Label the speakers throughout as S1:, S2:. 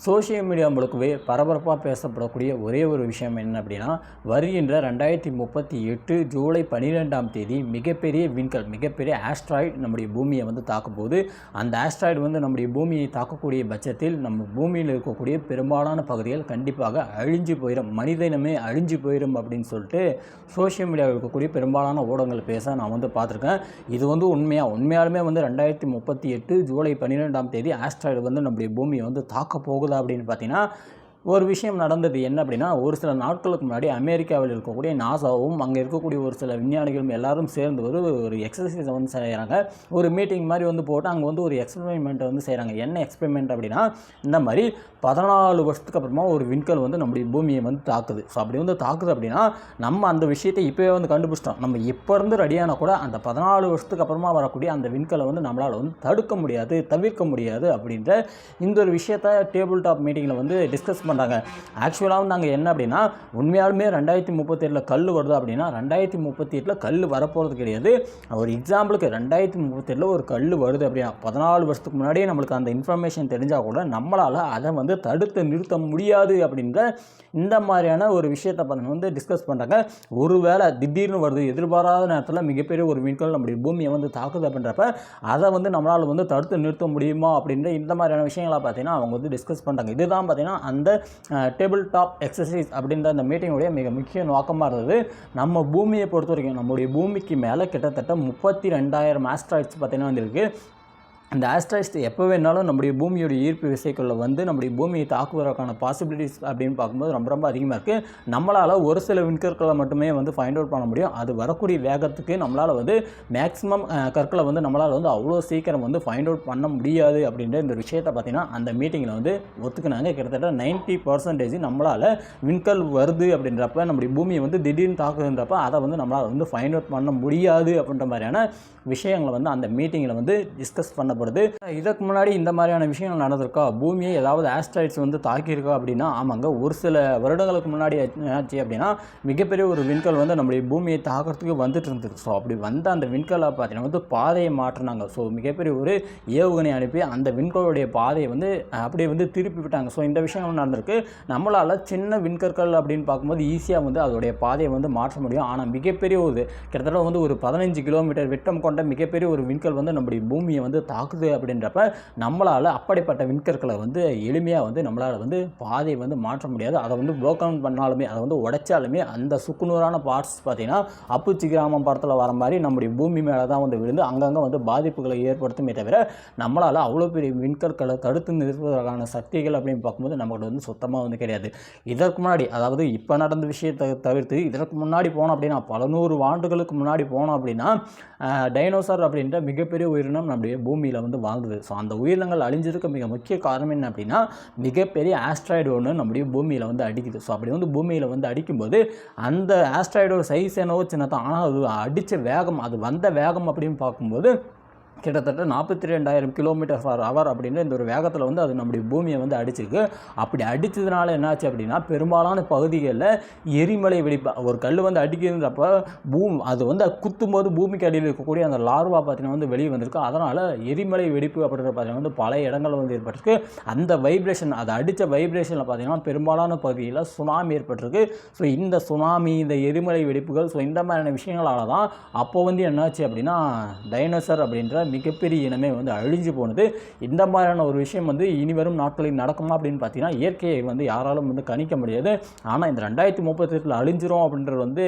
S1: Social media முழுக்கவே பரபரப்பாக பேசப்படக்கூடிய ஒரே ஒரு விஷயம் என்ன அப்படின்னா வருகின்ற ரெண்டாயிரத்தி முப்பத்தி எட்டு ஜூலை பன்னிரெண்டாம் தேதி மிகப்பெரிய விண்கல் மிகப்பெரிய ஆஸ்ட்ராய்டு நம்முடைய பூமியை வந்து தாக்கும்போது அந்த ஆஸ்ட்ராய்டு வந்து நம்முடைய பூமியை தாக்கக்கூடிய பட்சத்தில் நம்ம பூமியில் இருக்கக்கூடிய பெரும்பாலான பகுதிகள் கண்டிப்பாக அழிஞ்சு போயிடும் மனித இனமே அழிஞ்சு போயிடும் அப்படின்னு சொல்லிட்டு சோஷியல் மீடியாவில் இருக்கக்கூடிய பெரும்பாலான ஊடகங்கள் பேச நான் வந்து பார்த்துருக்கேன். இது வந்து உண்மையாக உண்மையாலுமே வந்து ரெண்டாயிரத்தி முப்பத்தி எட்டு ஜூலை பன்னிரெண்டாம் தேதி ஆஸ்ட்ராய்டு வந்து நம்முடைய பூமியை வந்து தாக்க அப்படின்னு பார்த்தீங்கன்னா ஒரு விஷயம் நடந்தது என்ன அப்படின்னா ஒரு சில நாட்களுக்கு முன்னாடி அமெரிக்காவில் இருக்கக்கூடிய நாசாவும் அங்கே இருக்கக்கூடிய ஒரு சில விஞ்ஞானிகளும் எல்லாரும் சேர்ந்து ஒரு ஒரு எக்ஸசைஸை வந்து செய்கிறாங்க ஒரு மீட்டிங் மாதிரி வந்து போட்டு அங்கே வந்து ஒரு எக்ஸ்பெரிமெண்ட்டை வந்து செய்கிறாங்க என்ன எக்ஸ்பெரிமெண்ட் அப்படின்னா இந்த மாதிரி பதினாலு வருஷத்துக்கு அப்புறமா ஒரு விண்கல் வந்து நம்முடைய பூமியை வந்து தாக்குது. ஸோ அப்படி வந்து தாக்குது அப்படின்னா நம்ம அந்த விஷயத்தை இப்போவே வந்து கண்டுபிடிச்சிட்டோம். நம்ம இப்போ இருந்து ரெடியான கூட அந்த பதினாலு வருஷத்துக்கு அப்புறமா வரக்கூடிய அந்த விண்கலை வந்து நம்மளால் வந்து தடுக்க முடியாது தவிர்க்க முடியாது அப்படின்ற இந்த ஒரு விஷயத்த டேபிள் டாப் மீட்டிங்கில் வந்து டிஸ்கஸ் பண்ண பண்ணுறாங்க ஆக்சுவலாக வந்தாங்க என்ன அப்படின்னா உண்மையாலுமே ரெண்டாயிரத்தி முப்பத்தெட்டில் கல் வருது அப்படின்னா ரெண்டாயிரத்தி முப்பத்தி எட்டில் கல் வரப்போகிறது கிடையாது. ஒரு எக்ஸாம்பிளுக்கு ரெண்டாயிரத்தி முப்பத்தெட்டில் ஒரு கல் வருது அப்படின்னா பதினாலு வருஷத்துக்கு முன்னாடியே நம்மளுக்கு அந்த இன்ஃபர்மேஷன் தெரிஞ்சால் கூட நம்மளால் அதை வந்து தடுத்து நிறுத்த முடியாது அப்படின்ற இந்த மாதிரியான ஒரு விஷயத்தை பண்ண வந்து டிஸ்கஸ் பண்ணுறாங்க ஒருவேளை திடீர்னு வருது எதிர்பாராத நேரத்தில் மிகப்பெரிய ஒரு விண்கல் நம்முடைய பூமியை வந்து தாக்குது அப்படின்றப்ப அதை வந்து நம்மளால் வந்து தடுத்து நிறுத்த முடியுமா அப்படின்ற இந்த மாதிரியான விஷயங்களை பார்த்தீங்கன்னா அவங்க வந்து டிஸ்கஸ் பண்ணுறாங்க இதுதான் பார்த்தீங்கன்னா அந்த டேபிள் டாப் எக்ஸசைஸ் அப்படின்ற அந்த மீட்டிங்குடைய மிக முக்கிய நோக்கமாக இருந்தது. நம்ம பூமியை பொறுத்த வரைக்கும் நம்முடைய பூமிக்கு மேலே கிட்டத்தட்ட முப்பத்தி ரெண்டாயிரம் ஆஸ்ட்ராய்ட்ஸ் பார்த்திங்கன்னா வந்திருக்கு. அந்த ஆஸ்ட்ராய்ட்ஸ் எப்போ வேணாலும் நம்முடைய பூமியோட ஈர்ப்பு விசைக்குள்ள வந்து நம்முடைய பூமியை தாக்குவதற்கான பாசிபிலிட்டிஸ் அப்படின்னு பார்க்கும்போது ரொம்ப ரொம்ப அதிகமாக இருக்குது நம்மளால் ஒரு சில விண்கற்களை மட்டுமே வந்து ஃபைண்ட் அவுட் பண்ண முடியும். அது வரக்கூடிய வேகத்துக்கு நம்மளால் வந்து மேக்ஸிமம் கற்களை வந்து நம்மளால் வந்து அவ்வளோ சீக்கிரம் வந்து ஃபைண்ட் அவுட் பண்ண முடியாது அப்படின்ற இந்த விஷயத்தை பார்த்தீங்கன்னா அந்த மீட்டிங்கில் வந்து ஒத்துக்குனாங்க. கிட்டத்தட்ட நைன்ட்டி பர்சன்டேஜ் நம்மளால் விண்கல் வருது அப்படின்றப்ப நம்முடைய பூமியை வந்து திடீர்னு தாக்குதுன்றப்ப அதை வந்து நம்மளால் வந்து ஃபைண்ட் அவுட் பண்ண முடியாது அப்படின்ற மாதிரியான விஷயங்களை வந்து அந்த மீட்டிங்கில் வந்து டிஸ்கஸ் பண்ண காட்டப்படுது இதுக்கு முன்னாடி இந்த மாதிரியான விஷயங்கள் நடந்திருக்கா? பூமியை ஏதாவது ஆஸ்ட்ராய்ட்ஸ் வந்து தாக்கியிருக்கா அப்படின்னா? ஆமாங்க. ஒரு சில வருடங்களுக்கு முன்னாடி என்னாச்சு அப்படின்னா மிகப்பெரிய ஒரு விண்கல் வந்து நம்முடைய பூமியை தாக்கிறதுக்கு வந்துட்டு இருந்தது. ஸோ அப்படி வந்த அந்த விண்கலை பார்த்தீங்கன்னா வந்து பாதையை மாற்றினாங்க. ஸோ மிகப்பெரிய ஒரு ஏவுகணை அனுப்பி அந்த விண்கலுடைய பாதையை வந்து அப்படியே வந்து திருப்பி விட்டாங்க. ஸோ இந்த விஷயம் நடந்திருக்கு. நம்மளால் சின்ன விண்கற்கள் அப்படின்னு பார்க்கும்போது ஈஸியாக வந்து அதோடைய பாதையை வந்து மாற்ற முடியும். ஆனால் மிகப்பெரிய ஒரு கிட்டத்தட்ட வந்து ஒரு பதினஞ்சு கிலோமீட்டர் விட்டம் கொண்ட மிகப்பெரிய ஒரு விண்கல் வந்து நம்முடைய பூமியை வந்து தாக்குது அப்படின்றப்ப நம்மளால் அப்படிப்பட்ட விண்கற்களை வந்து எளிமையாக வந்து நம்மளால் வந்து பாதையை வந்து மாற்ற முடியாது. அதை வந்து ப்ரோக் பண்ணாலுமே அதை வந்து உடைச்சாலுமே அந்த சுக்குநூறான பார்ட்ஸ் பார்த்திங்கன்னா அப்புச்சி கிராமம் படத்தில் வர மாதிரி நம்முடைய பூமி மேலே தான் வந்து விழுந்து அங்கங்கே வந்து பாதிப்புகளை ஏற்படுத்துமே தவிர நம்மளால் அவ்வளோ பெரிய விண்கற்களை தடுத்து நிறுத்துவதற்கான சக்திகள் அப்படின்னு பார்க்கும்போது நம்மகிட்ட வந்து சுத்தமாக வந்து கிடையாது. இதற்கு முன்னாடி அதாவது இப்போ நடந்த விஷயத்தை தவிர்த்து இதற்கு முன்னாடி போனோம் அப்படின்னா பல நூறு ஆண்டுகளுக்கு முன்னாடி போனோம் அப்படின்னா டைனோசார் அப்படின்ற மிகப்பெரிய உயிரினம் நம்முடைய பூமியில் வந்து வாழ்ந்தது. ஸோ அந்த உயிரினங்கள் அழிஞ்சதுக்கு மிக முக்கிய காரணம் என்ன அப்படின்னா மிகப்பெரிய ஆஸ்ட்ராய்டு ஒன்று நம்முடைய பூமியில் வந்து அடிக்குது. ஸோ அப்படி வந்து பூமியில் வந்து அடிக்கும்போது அந்த ஆஸ்ட்ராய்டோட சைஸ் என்னவோ சின்னதான் ஆனால் அது அடித்த வேகம் அது வந்த வேகம் அப்படின்னு பார்க்கும்போது கிட்டத்தட்ட நாற்பத்தி ரெண்டாயிரம் கிலோமீட்டர் ஃபார் ஹவர் அப்படின்ற இந்த ஒரு வேகத்தில் வந்து அது நம்முடைய பூமியை வந்து அடிச்சிருக்கு. அப்படி அடித்ததுனால என்னாச்சு அப்படின்னா பெரும்பாலான பகுதிகளில் எரிமலை வெடிப்பு ஒரு கல் வந்து அடிக்கிறப்ப பூம் அது வந்து குத்தும் போது பூமிக்கு அடியில் இருக்கக்கூடிய அந்த லார்வா பார்த்தீங்கன்னா வந்து வெளியே வந்திருக்கு. அதனால் எரிமலை வெடிப்பு அப்படின்ற பார்த்தீங்கன்னா வந்து பல இடங்களில் வந்து ஏற்பட்டிருக்கு. அந்த வைப்ரேஷன் அதை அடித்த வைப்ரேஷனில் பார்த்தீங்கன்னா பெரும்பாலான பகுதியில் சுனாமி ஏற்பட்டிருக்கு. ஸோ இந்த சுனாமி இந்த எரிமலை வெடிப்புகள் ஸோ இந்த மாதிரியான விஷயங்களால் தான் அப்போ வந்து என்னாச்சு அப்படின்னா டைனோசர் அப்படின்ற மிகப்பெரிய இனமே வந்து அழிஞ்சு போனது. இந்த மாதிரியான ஒரு விஷயம் வந்து இனி வரும் நாட்களில் நடக்குமா அப்படின்னு பார்த்தீங்கன்னா இயற்கையை வந்து யாராலும் வந்து கணிக்க முடியாது. ஆனால் இந்த ரெண்டாயிரத்தி முப்பத்தெட்டில் அழிஞ்சிரும் அப்படின்றது வந்து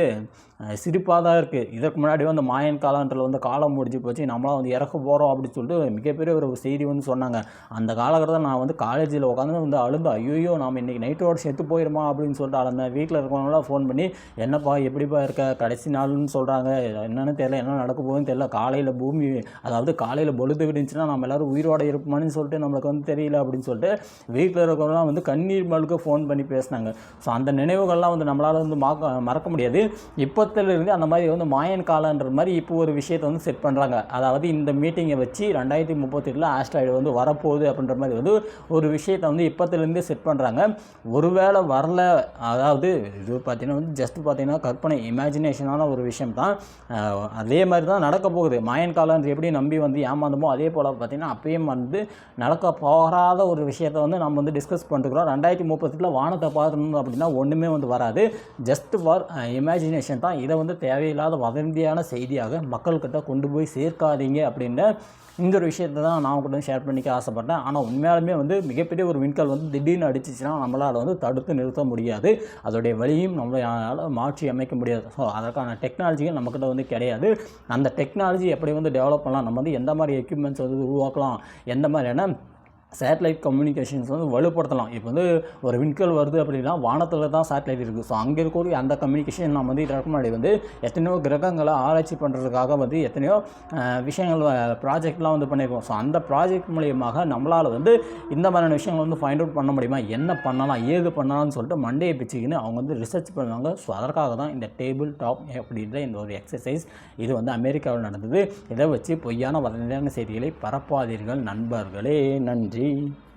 S1: சிரிப்பாக தான் இருக்குது இதற்கு முன்னாடி வந்து மாயன் காலகட்டத்தில் வந்து காலம் முடிஞ்சு போச்சு. நம்மளாம் வந்து இறக்க போகிறோம் அப்படின்னு சொல்லிட்டு மிகப்பெரிய ஒரு செய்தி வந்து சொன்னாங்க. அந்த காலகட்டத்தில் நான் வந்து காலேஜில் உட்காந்து வந்து அழுந்து ஐயோ நாம் இன்றைக்கி நைட்டோட செத்து போயிருமா அப்படின்னு சொல்லிட்டு அழுந்தேன் வீட்டில் இருக்கிறவங்களாம் ஃபோன் பண்ணி என்னப்பா எப்படிப்பா இருக்க? கடைசி நாள்னு சொல்கிறாங்க என்னென்னு தெரியல என்ன நடக்க போகுதுன்னு தெரியல. காலையில் பூமி அதாவது காலையில் பொழுது விடுச்சுன்னா நம்ம எல்லோரும் உயிரோட இருப்போமான்னு சொல்லிட்டு நம்மளுக்கு வந்து தெரியல அப்படின்னு சொல்லிட்டு வீட்டில் இருக்கிறவங்களாம் வந்து கண்ணீர் மழுக்க ஃபோன் பண்ணி பேசினாங்க. ஸோ அந்த நினைவுகள்லாம் வந்து நம்மளால் வந்து மாக்க மறக்க முடியாது. இப்போத்துலேருந்து அந்த மாதிரி வந்து மாயன் காலன்ற மாதிரி இப்போ ஒரு விஷயத்தை வந்து செட் பண்ணுறாங்க அதாவது இந்த மீட்டிங்கை வச்சு ரெண்டாயிரத்தி முப்பத்தெட்டில் ஆஸ்ட்ராய்டு வந்து வரப்போகுது அப்படின்ற மாதிரி வந்து ஒரு விஷயத்தை வந்து இப்போத்துலேருந்தே செட் பண்ணுறாங்க ஒருவேளை வரல அதாவது இது பார்த்திங்கன்னா வந்து ஜஸ்ட் பார்த்தீங்கன்னா கற்பனை இமேஜினேஷனான ஒரு விஷயம் தான் அதே மாதிரி தான் நடக்க போகுது. மாயன் காலம் எப்படி நம்பி வந்து ஏமாந்தமோ அதே போல் பார்த்திங்கன்னா அப்பயும் வந்து நடக்க போகாத ஒரு விஷயத்தை வந்து நம்ம வந்து டிஸ்கஸ் பண்ணிருக்கிறோம் ரெண்டாயிரத்தி முப்பத்தில் வானத்தை பார்த்துருந்தோம் அப்படின்னா ஒன்றுமே வந்து வராது. ஜஸ்ட் ஃபார் இமேஜினேஷன் தான். இதை வந்து தேவையில்லாத வதந்தியான செய்தியாக மக்கள்கிட்ட கொண்டு போய் சேர்க்காதீங்க அப்படின்னு இந்த ஒரு விஷயத்தை தான் நான் கூட ஷேர் பண்ணிக்க ஆசைப்பட்டேன் ஆனால் உண்மையாலுமே வந்து மிகப்பெரிய ஒரு விண்கல் வந்து திடீர்னு அடிச்சிச்சுன்னா நம்மளால் வந்து தடுத்து நிறுத்த முடியாது. அதோடைய வழியும் நம்மளால் மாற்றி அமைக்க முடியாது. ஸோ அதற்கான டெக்னாலஜிகள் நம்மக்கிட்ட வந்து கிடையாது. அந்த டெக்னாலஜி எப்படி வந்து டெவலப் பண்ணலாம் நம்ம வந்து எந்த மாதிரி எக்யூப்மெண்ட்ஸ் வந்து உருவாக்கலாம் எந்த மாதிரியான சேட்டலைட் கம்யூனிகேஷன்ஸ் வந்து வலுப்படுத்தலாம். இப்போ வந்து ஒரு விண்கல் வருது அப்படின்னா வானத்தில் தான் சேட்டலைட் இருக்குது ஸோ அங்கே இருக்கக்கூடிய அந்த கம்யூனிகேஷன் நம்ம வந்து இதற்கு முன்னாடி வந்து எத்தனையோ கிரகங்களை ஆராய்ச்சி பண்ணுறதுக்காக வந்து எத்தனையோ விஷயங்கள் ப்ராஜெக்ட்லாம் வந்து பண்ணியிருக்கோம் ஸோ அந்த ப்ராஜெக்ட் மூலியமாக நம்மளால் வந்து இந்த மாதிரியான விஷயங்கள் வந்து ஃபைண்ட் அவுட் பண்ண முடியுமா? என்ன பண்ணலாம்? ஏது பண்ணலாம்னு சொல்லிட்டு மண்டையை பிச்சுக்கின்னு அவங்க வந்து ரிசர்ச் பண்ணுவாங்க. ஸோ அதற்காக தான் இந்த டேபிள் டாப் அப்படின்ற இந்த ஒரு எக்ஸசைஸ் இது வந்து அமெரிக்காவில் நடந்தது. இதை வச்சு பொய்யான வதந்தியான செய்திகளை பரப்பாதீர்கள் நண்பர்களே. நன்றி. Hey.